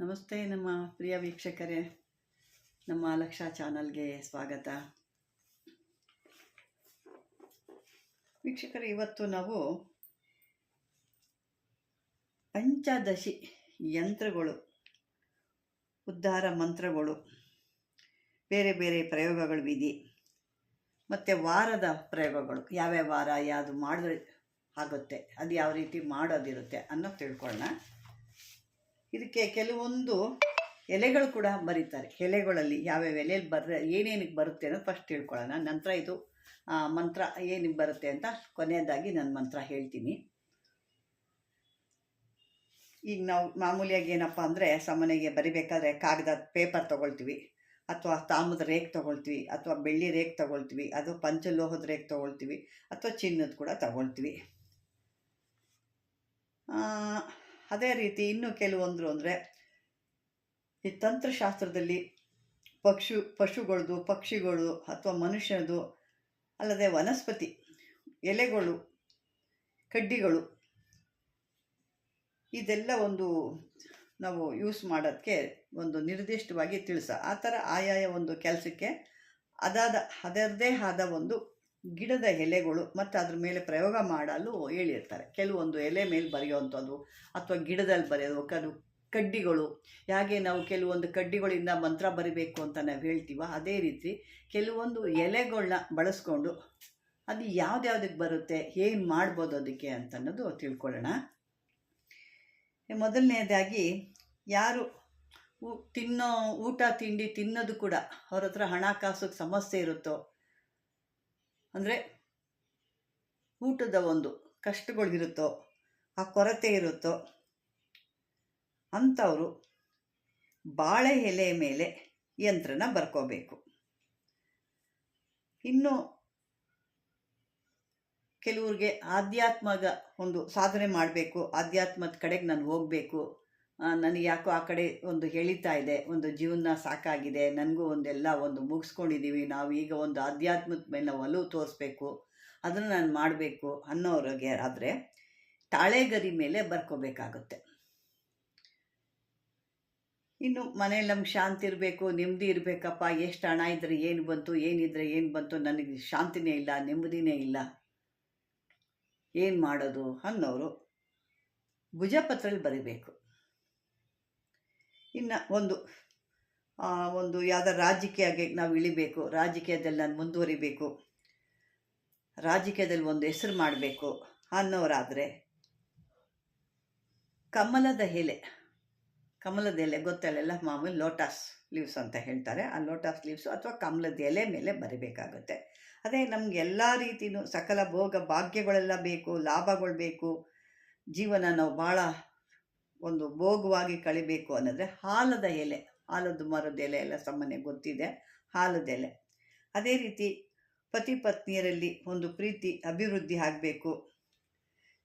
ನಮಸ್ತೆ ನಮ್ಮ ಪ್ರಿಯ ವೀಕ್ಷಕರೇ. ನಮ್ಮ ಲಕ್ಷ ಚಾನಲ್ಗೆ ಸ್ವಾಗತ. ವೀಕ್ಷಕರೇ, ಇವತ್ತು ನಾವು ಪಂಚದಶಿ ಯಂತ್ರಗಳು, ಉದ್ಧಾರ ಮಂತ್ರಗಳು, ಬೇರೆ ಬೇರೆ ಪ್ರಯೋಗಗಳು ವಿಧಿ, ಮತ್ತು ವಾರದ ಪ್ರಯೋಗಗಳು. ಯಾವ್ಯಾವ ವಾರ ಯಾವುದು ಮಾಡಿದ್ರೆ ಆಗುತ್ತೆ, ಅದು ಯಾವ ರೀತಿ ಮಾಡೋದಿರುತ್ತೆ ಅನ್ನೋ ತಿಳ್ಕೊಳ್ಳೋಣ. ಇದಕ್ಕೆ ಕೆಲವೊಂದು ಎಲೆಗಳು ಕೂಡ ಬರೀತಾರೆ. ಎಲೆಗಳಲ್ಲಿ ಯಾವ್ಯಾವ ಎಲೆಯಲ್ಲಿ ಬರ ಏನೇನಕ್ಕೆ ಬರುತ್ತೆ ಅನ್ನೋದು ಫಸ್ಟ್ ತಿಳ್ಕೊಳ್ಳೋಣ. ನಂತರ ಇದು ಮಂತ್ರ ಏನಿಗೆ ಬರುತ್ತೆ ಅಂತ ಕೊನೆಯದಾಗಿ ನಾನು ಮಂತ್ರ ಹೇಳ್ತೀನಿ. ಈಗ ನಾವು ಮಾಮೂಲಿಯಾಗಿ ಏನಪ್ಪ ಅಂದರೆ ಸಾಮಾನ್ಯಗೆ ಬರಿಬೇಕಾದ್ರೆ ಕಾಗದ ಪೇಪರ್ ತೊಗೊಳ್ತೀವಿ, ಅಥವಾ ತಾಮ್ರದ ರೇಕ್ ತೊಗೊಳ್ತೀವಿ, ಅಥವಾ ಬೆಳ್ಳಿ ರೇಕ್ ತೊಗೊಳ್ತೀವಿ, ಅದು ಪಂಚಲೋಹದ ರೇಕ್ ತೊಗೊಳ್ತೀವಿ, ಅಥವಾ ಚಿನ್ನದ ಕೂಡ ತೊಗೊಳ್ತೀವಿ. ಅದೇ ರೀತಿ ಇನ್ನು ಕೆಲವೊಂದರು ಅಂದರೆ, ಈ ತಂತ್ರಶಾಸ್ತ್ರದಲ್ಲಿ ಪಕ್ಷು, ಪಶುಗಳದು, ಪಕ್ಷಿಗಳು ಅಥವಾ ಮನುಷ್ಯನದು ಅಲ್ಲದೆ ವನಸ್ಪತಿ, ಎಲೆಗಳು, ಕಡ್ಡಿಗಳು, ಇದೆಲ್ಲ ಒಂದು ನಾವು ಯೂಸ್ ಮಾಡೋದಕ್ಕೆ ಒಂದು ನಿರ್ದಿಷ್ಟವಾಗಿ ತಿಳಿಸ, ಆ ಥರ ಆಯಾಯ ಒಂದು ಕೆಲಸಕ್ಕೆ ಅದಾದ, ಅದರದೇ ಆದ ಒಂದು ಗಿಡದ ಎಲೆಗಳು ಮತ್ತು ಅದ್ರ ಮೇಲೆ ಪ್ರಯೋಗ ಮಾಡಲು ಹೇಳಿರ್ತಾರೆ. ಕೆಲವೊಂದು ಎಲೆ ಮೇಲೆ ಬರೆಯುವಂಥದ್ದು ಅಥವಾ ಗಿಡದಲ್ಲಿ ಬರೆಯೋದು ಕೆಲವು ಕಡ್ಡಿಗಳು. ಹೇಗೆ ನಾವು ಕೆಲವೊಂದು ಕಡ್ಡಿಗಳಿಂದ ಮಂತ್ರ ಬರಿಬೇಕು ಅಂತ ನಾವು ಹೇಳ್ತೀವ ಅದೇ ರೀತಿ ಕೆಲವೊಂದು ಎಲೆಗಳನ್ನ ಬಳಸ್ಕೊಂಡು ಅದು ಯಾವ್ದ್ಯಾವ್ದಕ್ಕೆ ಬರುತ್ತೆ, ಏನು ಮಾಡ್ಬೋದು ಅದಕ್ಕೆ ಅಂತ ಅನ್ನೋದು ತಿಳ್ಕೊಳ್ಳೋಣ. ಮೊದಲನೇದಾಗಿ ಯಾರು ತಿನ್ನೋ ಊಟ ತಿಂಡಿ ತಿನ್ನೋದು ಕೂಡ ಅವ್ರ ಹತ್ರ ಹಣಕಾಸಿಗೆ ಸಮಸ್ಯೆ ಇರುತ್ತೋ ಅಂದರೆ ಊಟದ ಒಂದು ಕಷ್ಟಗಳಿರುತ್ತೋ, ಆ ಕೊರತೆ ಇರುತ್ತೋ, ಅಂಥವರು ಬಾಳೆ ಎಲೆ ಮೇಲೆ ಯಂತ್ರನ ಬರ್ಕೋಬೇಕು. ಇನ್ನು ಕೆಲವ್ರಿಗೆ ಆಧ್ಯಾತ್ಮದ ಒಂದು ಸಾಧನೆ ಮಾಡಬೇಕು, ಆಧ್ಯಾತ್ಮದ ಕಡೆಗೆ ನಾನು ಹೋಗಬೇಕು ನನಗೆ ಯಾಕೋ ಆ ಕಡೆ ಒಂದು ಹೇಳಿತಾ ಇದೆ, ಒಂದು ಜೀವನ ಸಾಕಾಗಿದೆ, ನನಗೂ ಒಂದೆಲ್ಲ ಒಂದು ಮುಗಿಸ್ಕೊಂಡಿದ್ದೀವಿ ನಾವು ಈಗ ಒಂದು ಆಧ್ಯಾತ್ಮದ ಮೇಲೆ ಒಲವು ತೋರಿಸ್ಬೇಕು, ಅದನ್ನು ನಾನು ಮಾಡಬೇಕು ಅನ್ನೋರಿಗೆ ಆದರೆ ತಾಳೆಗರಿ ಮೇಲೆ ಬರ್ಕೋಬೇಕಾಗುತ್ತೆ. ಇನ್ನು ಮನೇಲಿ ನಮ್ಗೆ ಶಾಂತಿ ಇರಬೇಕು, ನೆಮ್ಮದಿ ಇರಬೇಕಪ್ಪ, ಎಷ್ಟು ಹಣ ಇದ್ದರೆ ಏನು ಬಂತು ಏನಿದ್ರೆ ಏನು ಬಂತು, ನನಗೆ ಶಾಂತಿನೇ ಇಲ್ಲ, ನೆಮ್ಮದಿನೇ ಇಲ್ಲ. ಏನು ಮಾಡೋದು ಅನ್ನೋರು ಭುಜಪತ್ರಲ್ಲಿ ಬರಿಬೇಕು. ಇನ್ನು ಒಂದು ಒಂದು ಯಾವುದೋ ರಾಜಕೀಯಗೆ ನಾವು ಇಳಿಬೇಕು, ರಾಜಕೀಯದಲ್ಲಿ ನಾನು ಮುಂದುವರಿಬೇಕು, ರಾಜಕೀಯದಲ್ಲಿ ಒಂದು ಹೆಸರು ಮಾಡಬೇಕು ಅನ್ನೋರಾದರೆ ಕಮಲದ ಎಲೆ ಕಮಲದ ಎಲೆ ಗೊತ್ತಲ್ಲ ಮಾಮೂಲಿ ಲೋಟಸ್ ಲೀವ್ಸ್ ಅಂತ ಹೇಳ್ತಾರೆ. ಆ ಲೋಟಸ್ ಲೀವ್ಸ್ ಅಥವಾ ಕಮಲದ ಎಲೆ ಮೇಲೆ ಬರಿಬೇಕಾಗುತ್ತೆ. ಅದೇ ನಮ್ಗೆ ಎಲ್ಲ ರೀತಿಯೂ ಸಕಲ ಭೋಗ ಭಾಗ್ಯಗಳೆಲ್ಲ ಬೇಕು, ಲಾಭಗಳು ಬೇಕು, ಜೀವನ ನಾವು ಭಾಳ ಒಂದು ಭೋಗವಾಗಿ ಕಳಿಬೇಕು ಅನ್ನೋದ್ರೆ ಹಾಲದ ಎಲೆ ಹಾಲದ ಮರದ ಎಲೆ ಎಲ್ಲ ಸಾಮಾನ್ಯ ಗೊತ್ತಿದೆ, ಹಾಲದ ಎಲೆ. ಅದೇ ರೀತಿ ಪತಿ ಪತ್ನಿಯರಲ್ಲಿ ಒಂದು ಪ್ರೀತಿ, ಅಭಿವೃದ್ಧಿ ಆಗಬೇಕು,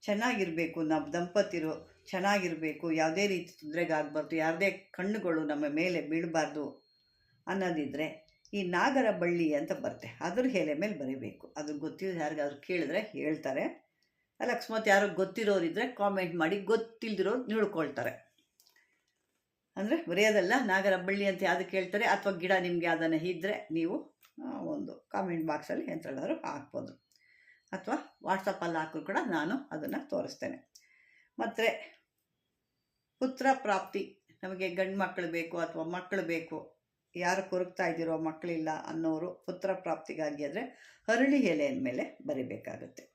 ಚೆನ್ನಾಗಿರಬೇಕು ನಮ್ಮ ದಂಪತಿರು, ಚೆನ್ನಾಗಿರಬೇಕು, ಯಾವುದೇ ರೀತಿ ತೊಂದರೆಗಾಗಬಾರ್ದು ಯಾವುದೇ ಕಣ್ಣುಗಳು ನಮ್ಮ ಮೇಲೆ ಬೀಳಬಾರ್ದು ಅನ್ನೋದಿದ್ರೆ ಈ ನಾಗರ ಬಳ್ಳಿ ಅಂತ ಬರುತ್ತೆ. ಅದ್ರ ಎಲೆ ಮೇಲೆ ಬರೀಬೇಕು. ಅದು ಗೊತ್ತಿಲ್ಲ ಯಾರಿಗಾದ್ರು ಕೇಳಿದ್ರೆ ಹೇಳ್ತಾರೆ. ಅಕಸ್ಮಾತ್ ಯಾರೋ ಗೊತ್ತಿರೋರಿದ್ರೆ ಕಾಮೆಂಟ್ ಮಾಡಿ, ಗೊತ್ತಿಲ್ದಿರೋರು ತಿಳ್ಕೊಳ್ತಾರೆ ಅಂದರೆ ಬರೆಯೋದಲ್ಲ ನಾಗರಬಳ್ಳಿ ಅಂತ ಯಾವುದಕ್ಕೆ ಹೇಳ್ತಾರೆ ಅಥವಾ ಗಿಡ ನಿಮಗೆ ಅದನ್ನು ಇದ್ದರೆ ನೀವು ಒಂದು ಕಾಮೆಂಟ್ ಬಾಕ್ಸಲ್ಲಿ ಎಂಥೆಲ್ಲಾದ್ರೂ ಹಾಕ್ಬೋದು. ಅಥವಾ ವಾಟ್ಸಪ್ಪಲ್ಲಿ ಹಾಕಿದ್ರು ಕೂಡ ನಾನು ಅದನ್ನು ತೋರಿಸ್ತೇನೆ. ಮತ್ತು, ಪುತ್ರ ಪ್ರಾಪ್ತಿ, ನಮಗೆ ಗಂಡು ಮಕ್ಕಳು ಬೇಕು ಅಥವಾ ಮಕ್ಕಳು ಬೇಕು, ಯಾರು ಕೊರಗ್ತಾ ಇದ್ದೀರೋ ಮಕ್ಕಳಿಲ್ಲ ಅನ್ನೋರು ಪುತ್ರ ಪ್ರಾಪ್ತಿಗಾಗಿ ಆದರೆ ಹರಳಿ ಎಲೆಯ ಮೇಲೆ ಬರಿಬೇಕಾಗುತ್ತೆ.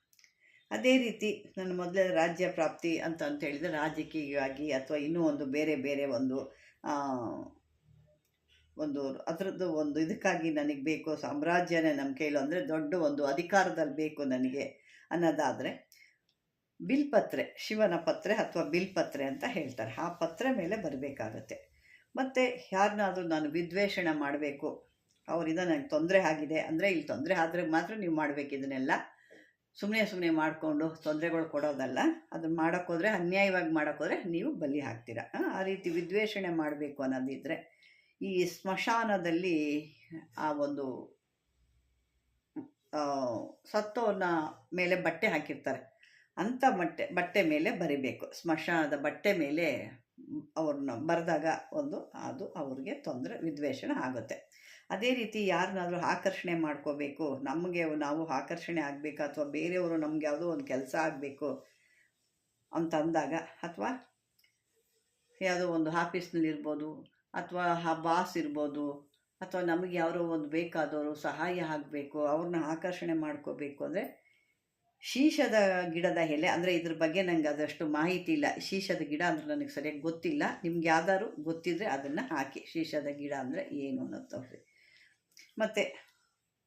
ಅದೇ ರೀತಿ ನನ್ನ ಮೊದಲೇ ರಾಜ್ಯ ಪ್ರಾಪ್ತಿ ಅಂತ ಅಂತ ಹೇಳಿದರೆ ರಾಜಕೀಯವಾಗಿ ಅಥವಾ ಇನ್ನೂ ಒಂದು ಬೇರೆ ಬೇರೆ ಒಂದು ಒಂದು ಅದರದ್ದು ಒಂದು ಇದಕ್ಕಾಗಿ ನನಗೆ ಬೇಕು, ಸಾಮ್ರಾಜ್ಯನೇ ನಮ್ಮ ಕೈಲೋ ಅಂದರೆ ದೊಡ್ಡ ಒಂದು ಅಧಿಕಾರದಲ್ಲಿ ಬೇಕು ನನಗೆ ಅನ್ನೋದಾದರೆ ಬಿಲ್ಪತ್ರೆ ಶಿವನ ಪತ್ರೆ ಅಥವಾ ಬಿಲ್ಪತ್ರೆ ಅಂತ ಹೇಳ್ತಾರೆ. ಆ ಪತ್ರೆ ಮೇಲೆ ಬರಬೇಕಾಗತ್ತೆ. ಮತ್ತು ಯಾರನ್ನಾದರೂ ನಾನು ವಿದ್ವೇಷಣೆ ಮಾಡಬೇಕು, ಅವರಿಂದ ನನಗೆ ತೊಂದರೆ ಆಗಿದೆ, ಅಂದರೆ ಇಲ್ಲಿ ತೊಂದರೆ ಆದರೆ ಮಾತ್ರ ನೀವು ಮಾಡಬೇಕು ಇದನ್ನೆಲ್ಲ. ಸುಮ್ಮನೆ ಸುಮ್ಮನೆ ಮಾಡಿಕೊಂಡು ತೊಂದರೆಗಳು ಕೊಡೋದಲ್ಲ ಅದನ್ನು ಮಾಡೋಕ್ಕೋದ್ರೆ ಅನ್ಯಾಯವಾಗಿ ಮಾಡೋಕ್ಕೋದ್ರೆ ನೀವು ಬಲಿ ಹಾಕ್ತೀರ? ಆ, ರೀತಿ ವಿದ್ವೇಷಣೆ ಮಾಡಬೇಕು ಅನ್ನೋದಿದ್ದರೆ ಈ ಸ್ಮಶಾನದಲ್ಲಿ ಆ ಒಂದು ಸತ್ತವನ್ನ ಮೇಲೆ ಬಟ್ಟೆ ಹಾಕಿರ್ತಾರೆ. ಅಂಥ ಬಟ್ಟೆ ಬಟ್ಟೆ ಮೇಲೆ ಬರಿಬೇಕು. ಸ್ಮಶಾನದ ಬಟ್ಟೆ ಮೇಲೆ ಅವ್ರನ್ನ ಬರೆದಾಗ ಒಂದು ಅದು ಅವ್ರಿಗೆ ತೊಂದರೆ ವಿದ್ವೇಷಣೆ ಆಗುತ್ತೆ. ಅದೇ ರೀತಿ ಯಾರನ್ನಾದರೂ ಆಕರ್ಷಣೆ ಮಾಡ್ಕೋಬೇಕು, ನಮಗೆ ನಾವು ಆಕರ್ಷಣೆ ಆಗಬೇಕು ಅಥವಾ ಬೇರೆಯವರು ನಮ್ಗೆ ಯಾವುದೋ ಒಂದು ಕೆಲಸ ಆಗಬೇಕು ಅಂತ ಅಂದಾಗ ಅಥವಾ ಯಾವುದೋ ಒಂದು ಆಫೀಸ್ನಲ್ಲಿ ಇರ್ಬೋದು ಅಥವಾ ಆ ಬಾಸ್ ಇರ್ಬೋದು ಅಥವಾ ನಮಗೆ ಯಾರೋ ಒಂದು ಬೇಕಾದವರು ಸಹಾಯ ಆಗಬೇಕು, ಅವ್ರನ್ನ ಆಕರ್ಷಣೆ ಮಾಡ್ಕೋಬೇಕು ಅಂದರೆ ಶೀಶದ ಗಿಡದ ಎಲೆ, ಅಂದರೆ ಇದ್ರ ಬಗ್ಗೆ ನನಗೆ ಅದಷ್ಟು ಮಾಹಿತಿ ಇಲ್ಲ. ಶೀಶದ ಗಿಡ ಅಂದರೆ ನನಗೆ ಸರಿಯಾಗಿ ಗೊತ್ತಿಲ್ಲ. ನಿಮ್ಗೆ ಯಾವ್ದಾದ್ರು ಗೊತ್ತಿದ್ದರೆ ಅದನ್ನು ಹಾಕಿ, ಶೀಶದ ಗಿಡ ಅಂದರೆ ಏನು ಅನ್ನೋದು ತೋರಿಸಿ. ಮತ್ತು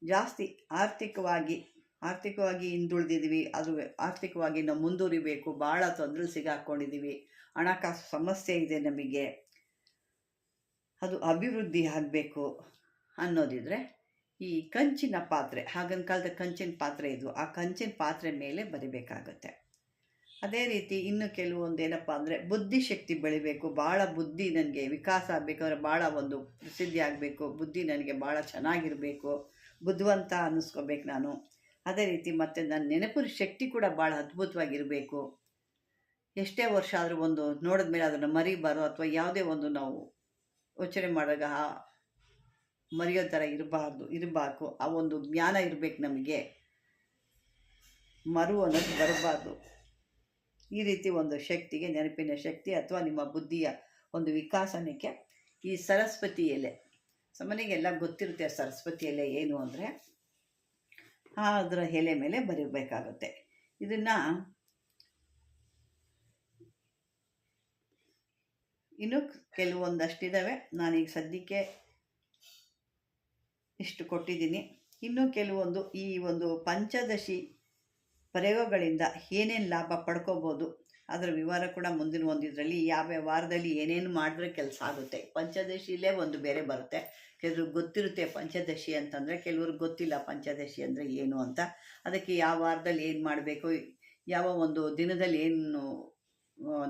ಜಾಸ್ತಿ ಆರ್ಥಿಕವಾಗಿ ಆರ್ಥಿಕವಾಗಿ ಹಿಂದುಳಿದಿದ್ದೀವಿ, ಅದು ಆರ್ಥಿಕವಾಗಿ ನಾವು ಮುಂದುವರಿಬೇಕು, ಭಾಳ ತೊಂದರೆ ಸಿಗಾಕ್ಕೊಂಡಿದ್ದೀವಿ ಹಣಕಾಸು ಸಮಸ್ಯೆ ಇದೆ ನಮಗೆ, ಅದು ಅಭಿವೃದ್ಧಿ ಆಗಬೇಕು ಅನ್ನೋದಿದ್ರೆ ಈ ಕಂಚಿನ ಪಾತ್ರೆ ಆಗಿನ ಕಾಲದ ಕಂಚಿನ ಪಾತ್ರೆ ಇದು, ಆ ಕಂಚಿನ ಪಾತ್ರೆ ಮೇಲೆ ಬರಿಬೇಕಾಗುತ್ತೆ. ಅದೇ ರೀತಿ ಇನ್ನು ಕೆಲವೊಂದು ಏನಪ್ಪ ಅಂದರೆ ಬುದ್ಧಿಶಕ್ತಿ ಬೆಳಿಬೇಕು ಭಾಳ ಬುದ್ಧಿ ನನಗೆ ವಿಕಾಸ ಆಗಬೇಕಾದ್ರೆ ಭಾಳ ಒಂದು ಪ್ರಸಿದ್ಧಿ ಆಗಬೇಕು, ಬುದ್ಧಿ ನನಗೆ ಭಾಳ ಚೆನ್ನಾಗಿರಬೇಕು, ಬುದ್ಧಿವಂತ ಅನ್ನಿಸ್ಕೋಬೇಕು ನಾನು. ಅದೇ ರೀತಿ ಮತ್ತು ನನ್ನ ನೆನಪಿನ ಶಕ್ತಿ ಕೂಡ ಭಾಳ ಅದ್ಭುತವಾಗಿರಬೇಕು. ಎಷ್ಟೇ ವರ್ಷ ಆದರೂ ಒಂದು ನೋಡಿದ ಮೇಲೆ ಅದನ್ನು ಮರಿಬಾರೋ ಅಥವಾ ಯಾವುದೇ ಒಂದು ನಾವು ಯೋಚನೆ ಮಾಡಿದಾಗ ಮರೆಯೋ ಥರ ಇರಬಾರ್ದು ಇರಬಾರ್ದು ಆ ಒಂದು ಜ್ಞಾನ ಇರಬೇಕು ನಮಗೆ. ಮರು ಅನ್ನೋದು ಬರಬಾರ್ದು. ಈ ರೀತಿ ಒಂದು ಶಕ್ತಿಗೆ, ನೆನಪಿನ ಶಕ್ತಿ ಅಥವಾ ನಿಮ್ಮ ಬುದ್ಧಿಯ ಒಂದು ವಿಕಾಸನಕ್ಕೆ ಈ ಸರಸ್ವತಿ ಎಲೆ. ಸಾಮಾನ್ಯಗೆಲ್ಲ ಗೊತ್ತಿರುತ್ತೆ ಸರಸ್ವತಿ ಎಲೆ ಏನು ಅಂದರೆ ಅದರ ಎಲೆ ಮೇಲೆ ಬರೀಬೇಕಾಗುತ್ತೆ. ಇದನ್ನು ಇನ್ನು ಕೆಲವೊಂದಷ್ಟಿದ್ದಾವೆ ನಾನೀಗ ಸದ್ಯಕ್ಕೆ ಇಷ್ಟು ಕೊಟ್ಟಿದ್ದೀನಿ. ಇನ್ನೂ ಕೆಲವೊಂದು ಈ ಒಂದು ಪಂಚದಶಿ ಪ್ರಯೋಗಗಳಿಂದ ಏನೇನು ಲಾಭ ಪಡ್ಕೋಬೋದು, ಅದರ ವಿವರ ಕೂಡ ಮುಂದಿನ ಒಂದು ಇದರಲ್ಲಿ ಯಾವ ವಾರದಲ್ಲಿ ಏನೇನು ಮಾಡಿದ್ರೆ ಕೆಲಸ ಆಗುತ್ತೆ. ಪಂಚದಶಿಲೇ ಒಂದು ಬೇರೆ ಬರುತ್ತೆ. ಕೆಲವ್ರಿಗೆ ಗೊತ್ತಿರುತ್ತೆ ಪಂಚದಶಿ ಅಂತಂದರೆ, ಕೆಲವ್ರಿಗೆ ಗೊತ್ತಿಲ್ಲ ಪಂಚದಶಿ ಅಂದರೆ ಏನು ಅಂತ. ಅದಕ್ಕೆ ಯಾವ ವಾರದಲ್ಲಿ ಏನು ಮಾಡಬೇಕು? ಯಾವ ಒಂದು ದಿನದಲ್ಲಿ ಏನು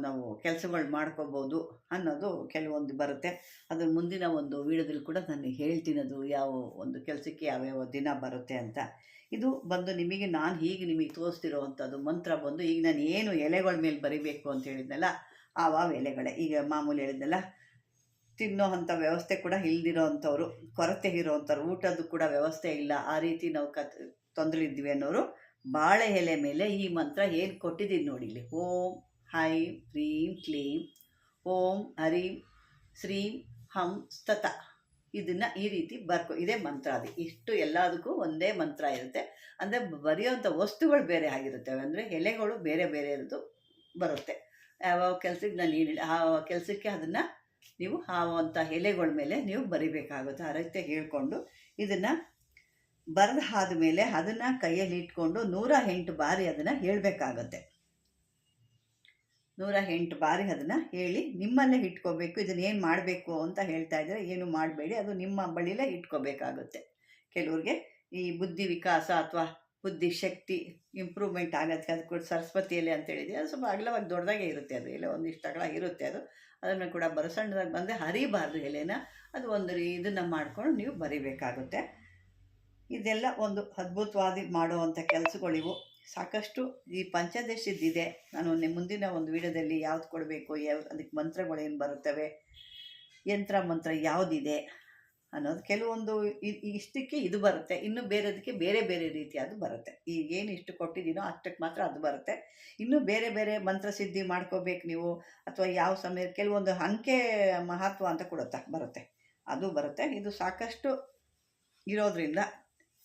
ನಾವು ಕೆಲಸಗಳು ಮಾಡ್ಕೋಬೋದು ಅನ್ನೋದು ಕೆಲವೊಂದು ಬರುತ್ತೆ. ಅದ್ರ ಮುಂದಿನ ಒಂದು ವೀಡಿಯೋದಲ್ಲಿ ಕೂಡ ನಾನು ಹೇಳ್ತೀನಿ ಅದು ಯಾವ ಒಂದು ಕೆಲಸಕ್ಕೆ ಯಾವ್ಯಾವ ದಿನ ಬರುತ್ತೆ ಅಂತ. ಇದು ಬಂದು ನಿಮಗೆ, ನಾನು ಹೀಗೆ ನಿಮಗೆ ತೋರಿಸ್ತಿರೋ ಅಂಥದ್ದು ಮಂತ್ರ ಬಂದು, ಈಗ ನಾನು ಏನು ಎಲೆಗಳ ಮೇಲೆ ಬರಿಬೇಕು ಅಂತ ಹೇಳಿದ್ನಲ್ಲ, ಆವಾವ ಎಲೆಗಳೇ. ಈಗ ಮಾಮೂಲಿ ಹೇಳಿದ್ನಲ್ಲ, ತಿನ್ನೋ ಅಂಥ ವ್ಯವಸ್ಥೆ ಕೂಡ ಇಲ್ದಿರೋ ಅಂಥವ್ರು ಕೊರತೆ ಇರೋ ಅಂಥವ್ರು ಊಟದ್ದು ಕೂಡ ವ್ಯವಸ್ಥೆ ಇಲ್ಲ, ಆ ರೀತಿ ನಾವು ಕತ್ ತೊಂದರೆ ಇದ್ವಿ ಅನ್ನೋರು, ಬಾಳೆ ಎಲೆ ಮೇಲೆ ಈ ಮಂತ್ರ ಏನು ಕೊಟ್ಟಿದ್ದೀನಿ ನೋಡಿ ಇಲ್ಲಿ, ಓಂ ಹೈ, ಹ್ರೀಂ, ಕ್ಲೀಂ, ಓಂ, ಹರೀಂ, ಶ್ರೀಂ, ಹಂ, ಸ್ತತ. ಇದನ್ನು ಈ ರೀತಿ ಬರ್ಕೊ ಇದೇ ಮಂತ್ರ ಅದು. ಇಷ್ಟು ಎಲ್ಲದಕ್ಕೂ ಒಂದೇ ಮಂತ್ರ ಇರುತ್ತೆ. ಅಂದರೆ ಬರೆಯೋಂಥ ವಸ್ತುಗಳು ಬೇರೆ ಆಗಿರುತ್ತವೆ ಅಂದರೆ ಎಲೆಗಳು ಬೇರೆ ಬೇರೆ ಇರೋದು ಬರುತ್ತೆ. ಯಾವ ಕೆಲಸಕ್ಕೆ ನಾನು ಏನು ಆ ಕೆಲಸಕ್ಕೆ ಅದನ್ನು ನೀವು ಆವಂಥ ಎಲೆಗಳ ಮೇಲೆ ನೀವು ಬರಿಬೇಕಾಗುತ್ತೆ. ಆ ರೀತಿ ಹೇಳ್ಕೊಂಡು ಇದನ್ನು ಬರೆದು ಆದಮೇಲೆ ಅದನ್ನು ಕೈಯಲ್ಲಿ ಇಟ್ಕೊಂಡು ನೂರ ಎಂಟು ಬಾರಿ ಅದನ್ನು ಹೇಳಬೇಕಾಗತ್ತೆ. ನೂರ ಎಂಟು ಬಾರಿ ಅದನ್ನು ಹೇಳಿ ನಿಮ್ಮಲ್ಲೇ ಇಟ್ಕೋಬೇಕು, ಇದನ್ನು ಏನು ಮಾಡಬೇಕು ಅಂತ ಹೇಳ್ತಾ ಇದ್ದಾರೆ ಏನು ಮಾಡಬೇಡಿ, ಅದು ನಿಮ್ಮ ಬಳಿಲೇ ಇಟ್ಕೋಬೇಕಾಗುತ್ತೆ. ಕೆಲವ್ರಿಗೆ ಈ ಬುದ್ಧಿ ವಿಕಾಸ ಅಥವಾ ಬುದ್ಧಿ ಶಕ್ತಿ ಇಂಪ್ರೂವ್ಮೆಂಟ್ ಆಗತ್ತೆ, ಅದು ಕೂಡ ಸರಸ್ವತಿಯಲ್ಲಿ ಅಂತ ಹೇಳಿದ್ವಿ. ಅದು ಸ್ವಲ್ಪ ಅಗಲವಾಗಿ ದೊಡ್ಡದಾಗೆ ಇರುತ್ತೆ ಅದು, ಎಲೆ ಒಂದಿಷ್ಟು ಅಗಲ ಇರುತ್ತೆ ಅದು. ಅದನ್ನು ಕೂಡ ಬರಸಣ್ಣದಾಗಿ ಬಂದರೆ ಹರಿಬಾರ್ದು ಎಲೆನ, ಅದು ಒಂದು ಇದನ್ನು ಮಾಡಿಕೊಂಡು ನೀವು ಬರಿಬೇಕಾಗುತ್ತೆ. ಇದೆಲ್ಲ ಒಂದು ಅದ್ಭುತವಾಗಿ ಮಾಡುವಂಥ ಕೆಲಸಗಳಿವು. ಸಾಕಷ್ಟು ಈ ಪಂಚದಶಿದ್ದಿದೆ. ನಾನು ನಿಮ್ಮ ಮುಂದಿನ ಒಂದು ವಿಡಿಯೋದಲ್ಲಿ ಯಾವ್ದು ಕೊಡಬೇಕು, ಯಾವ ಅದಕ್ಕೆ ಮಂತ್ರಗಳೇನು ಬರುತ್ತವೆ, ಯಂತ್ರ ಮಂತ್ರ ಯಾವುದಿದೆ ಅನ್ನೋದು ಕೆಲವೊಂದು ಇಷ್ಟಕ್ಕೆ ಇದು ಬರುತ್ತೆ. ಇನ್ನು ಬೇರೆದಕ್ಕೆ ಬೇರೆ ಬೇರೆ ರೀತಿಯಾದ ಬರುತ್ತೆ. ಈಗ ಏನು ಇಷ್ಟು ಕೊಟ್ಟಿದ್ದೀನೋ ಅಷ್ಟಕ್ಕೆ ಮಾತ್ರ ಅದು ಬರುತ್ತೆ. ಇನ್ನು ಬೇರೆ ಬೇರೆ ಮಂತ್ರ ಸಿದ್ಧಿ ಮಾಡ್ಕೋಬೇಕು ನೀವು, ಅಥವಾ ಯಾವ ಸಮಯ, ಕೆಲವೊಂದು ಅಂಕೆ ಮಹತ್ವ ಅಂತ ಕೊಡುತ್ತಾ ಬರುತ್ತೆ. ಅದು ಬರುತ್ತೆ. ಇದು ಸಾಕಷ್ಟು ಇರೋದ್ರಿಂದ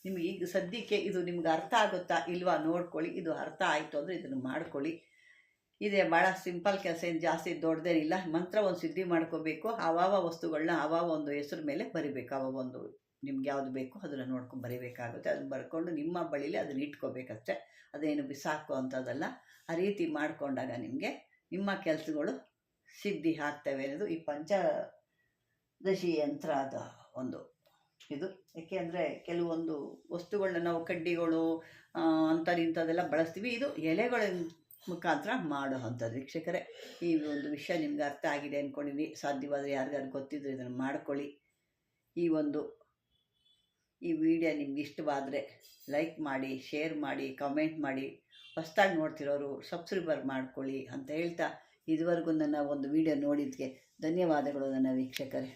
ನಿಮಗೆ ಈಗ ಸದ್ಯಕ್ಕೆ ಇದು ನಿಮ್ಗೆ ಅರ್ಥ ಆಗುತ್ತಾ ಇಲ್ವಾ ನೋಡ್ಕೊಳ್ಳಿ. ಇದು ಅರ್ಥ ಆಯಿತು ಅಂದರೆ ಇದನ್ನು ಮಾಡ್ಕೊಳ್ಳಿ. ಇದೆ ಭಾಳ ಸಿಂಪಲ್ ಕೆಲಸ, ಏನು ಜಾಸ್ತಿ ದೊಡ್ಡದೇನಿಲ್ಲ. ಮಂತ್ರ ಒಂದು ಸಿದ್ಧಿ ಮಾಡ್ಕೋಬೇಕು. ಆವಾವ ವಸ್ತುಗಳನ್ನ ಆವಾವ ಒಂದು ಹೆಸರು ಮೇಲೆ ಬರಿಬೇಕು. ಆವಾಗ ಒಂದು ನಿಮ್ಗೆ ಯಾವುದು ಬೇಕೋ ಅದನ್ನು ನೋಡ್ಕೊಂಡು ಬರಿಬೇಕಾಗುತ್ತೆ. ಅದನ್ನು ಬರ್ಕೊಂಡು ನಿಮ್ಮ ಬಳಿಲಿ ಅದನ್ನ ಇಟ್ಕೋಬೇಕಷ್ಟೆ. ಅದೇನು ಬಿಸಾಕು ಅಂಥದ್ದಲ್ಲ. ಆ ರೀತಿ ಮಾಡಿಕೊಂಡಾಗ ನಿಮಗೆ ನಿಮ್ಮ ಕೆಲಸಗಳು ಸಿದ್ಧಿ ಆಗ್ತವೆ ಅನ್ನೋದು ಈ ಪಂಚದಶಿ ಯಂತ್ರದ ಒಂದು ಇದು. ಏಕೆ ಅಂದರೆ ಕೆಲವೊಂದು ವಸ್ತುಗಳನ್ನ ನಾವು ಕಡ್ಡಿಗಳು ಅಂಥದ್ದು ಇಂಥದ್ದೆಲ್ಲ ಬಳಸ್ತೀವಿ. ಇದು ಎಲೆಗಳ ಮುಖಾಂತರ ಮಾಡೋ ಅಂಥದ್ದು ವೀಕ್ಷಕರೇ. ಈ ಒಂದು ವಿಷಯ ನಿಮ್ಗೆ ಅರ್ಥ ಆಗಿದೆ ಅಂದ್ಕೊಂಡಿದ್ವಿ ಸಾಧ್ಯವಾದರೆ ಯಾರಿಗಾದ್ರು ಗೊತ್ತಿದ್ರೆ ಇದನ್ನು ಮಾಡ್ಕೊಳ್ಳಿ. ಈ ಒಂದು, ಈ ವಿಡಿಯೋ ನಿಮ್ಗೆ ಇಷ್ಟವಾದರೆ ಲೈಕ್ ಮಾಡಿ, ಶೇರ್ ಮಾಡಿ, ಕಮೆಂಟ್ ಮಾಡಿ. ಹೊಸ್ದಾಗಿ ನೋಡ್ತಿರೋರು ಸಬ್ಸ್ಕ್ರೈಬರ್ ಮಾಡ್ಕೊಳ್ಳಿ ಅಂತ ಹೇಳ್ತಾ ಇದುವರೆಗೂ ನನ್ನ ಒಂದು ವಿಡಿಯೋ ನೋಡಿದ್ದಕ್ಕೆ ಧನ್ಯವಾದಗಳು ನನ್ನ ವೀಕ್ಷಕರೇ.